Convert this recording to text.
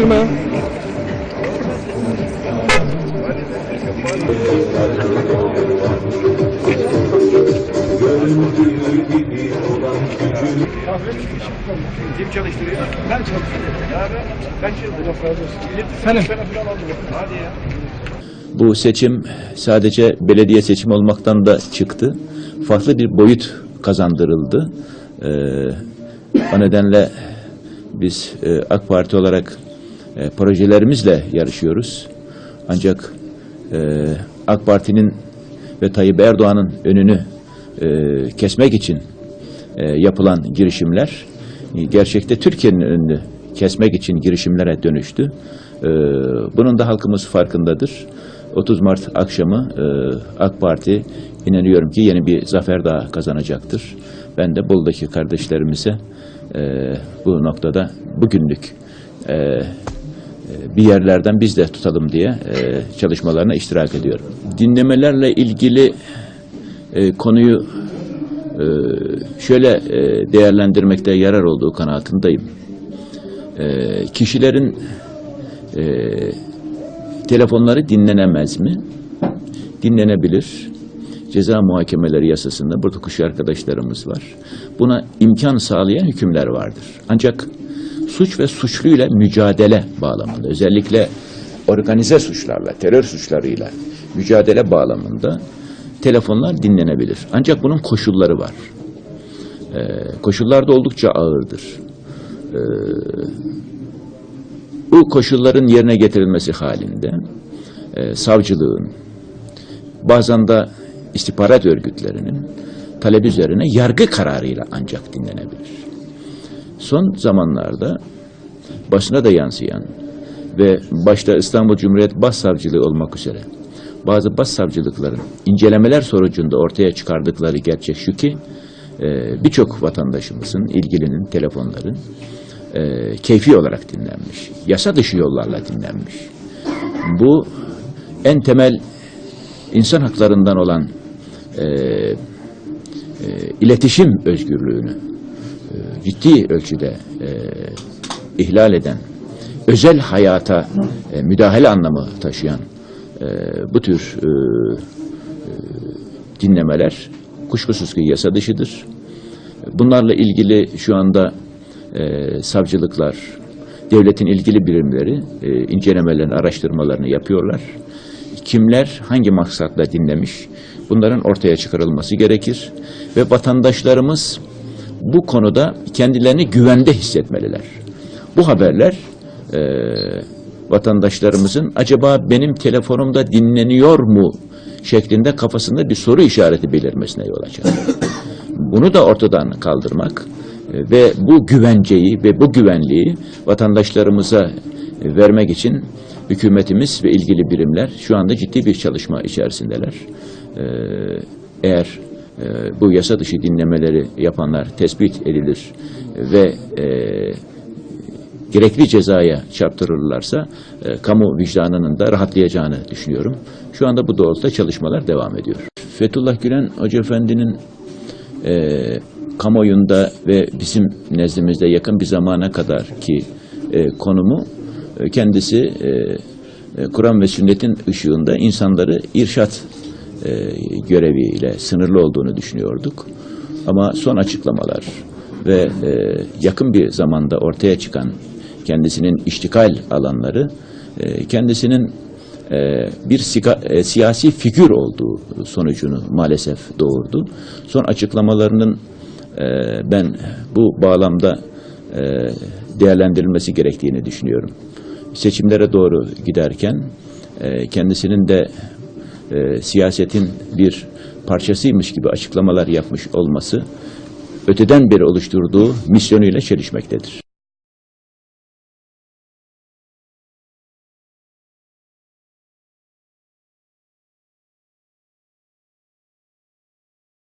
Girme. Kim çalıştırıyor? Ben çalıştırıyorum. Yani? Senin. Hadi ya. Bu seçim sadece belediye seçimi olmaktan da çıktı. Farklı bir boyut kazandırıldı. Ee, o nedenle biz e, AK Parti olarak e, projelerimizle yarışıyoruz. Ancak e, AK Parti'nin ve Tayyip Erdoğan'ın önünü e, kesmek için e, yapılan girişimler e, gerçekte Türkiye'nin önünü kesmek için girişimlere dönüştü. E, bunun da halkımız farkındadır. 30 Mart akşamı e, AK Parti inanıyorum ki yeni bir zafer daha kazanacaktır. Ben de Bolu'daki kardeşlerimize e, bu noktada bugünlük e, bir yerlerden biz de tutalım diye e, çalışmalarına iştirak ediyorum. Dinlemelerle ilgili e, konuyu e, şöyle e, değerlendirmekte yarar olduğu kanaatindeyim. E, kişilerin e, telefonları dinlenemez mi? Dinlenebilir. Ceza muhakemeleri yasasında burada kuşu arkadaşlarımız var. Buna imkan sağlayan hükümler vardır. Ancak suç ve suçluyla mücadele bağlamında özellikle organize suçlarla, terör suçlarıyla mücadele bağlamında telefonlar dinlenebilir. Ancak bunun koşulları var. Ee, koşullar da oldukça ağırdır. Ee, bu koşulların yerine getirilmesi halinde e, savcılığın, bazen de istihbarat örgütlerinin talep üzerine yargı kararıyla ancak dinlenebilir. Son zamanlarda basına da yansıyan ve başta İstanbul Cumhuriyet Başsavcılığı olmak üzere bazı başsavcılıkların incelemeler sonucunda ortaya çıkardıkları gerçek şu ki e, birçok vatandaşımızın, ilgilinin telefonları e, keyfi olarak dinlenmiş, yasa dışı yollarla dinlenmiş. Bu en temel insan haklarından olan e, e, iletişim özgürlüğünü ciddi ölçüde e, ihlal eden, özel hayata e, müdahale anlamı taşıyan e, bu tür e, e, dinlemeler kuşkusuz ki yasa dışıdır. Bunlarla ilgili şu anda e, savcılıklar, devletin ilgili birimleri e, incelemelerini, araştırmalarını yapıyorlar. Kimler hangi maksatla dinlemiş bunların ortaya çıkarılması gerekir ve vatandaşlarımız bu konuda kendilerini güvende hissetmeliler. Bu haberler e, vatandaşlarımızın acaba benim telefonumda dinleniyor mu şeklinde kafasında bir soru işareti belirmesine yol açar. Bunu da ortadan kaldırmak e, ve bu güvenceyi ve bu güvenliği vatandaşlarımıza e, vermek için hükümetimiz ve ilgili birimler şu anda ciddi bir çalışma içerisindeler. E, Eğer e, bu yasa dışı dinlemeleri yapanlar tespit edilir ve e, gerekli cezaya çarptırırlarsa e, kamu vicdanının da rahatlayacağını düşünüyorum. Şu anda bu doğrultuda çalışmalar devam ediyor. Fethullah Gülen Hoca Efendi'nin e, kamuoyunda ve bizim nezdimizde yakın bir zamana kadar ki e, konumu e, kendisi e, e, Kur'an ve sünnetin ışığında insanları irşat göreviyle sınırlı olduğunu düşünüyorduk. Ama son açıklamalar ve e, yakın bir zamanda ortaya çıkan kendisinin iştikal alanları e, kendisinin e, bir e, siyasi figür olduğu sonucunu maalesef doğurdu. Son açıklamalarının e, ben bu bağlamda e, değerlendirilmesi gerektiğini düşünüyorum. Seçimlere doğru giderken e, kendisinin de e, siyasetin bir parçasıymış gibi açıklamalar yapmış olması öteden beri oluşturduğu misyonuyla çelişmektedir.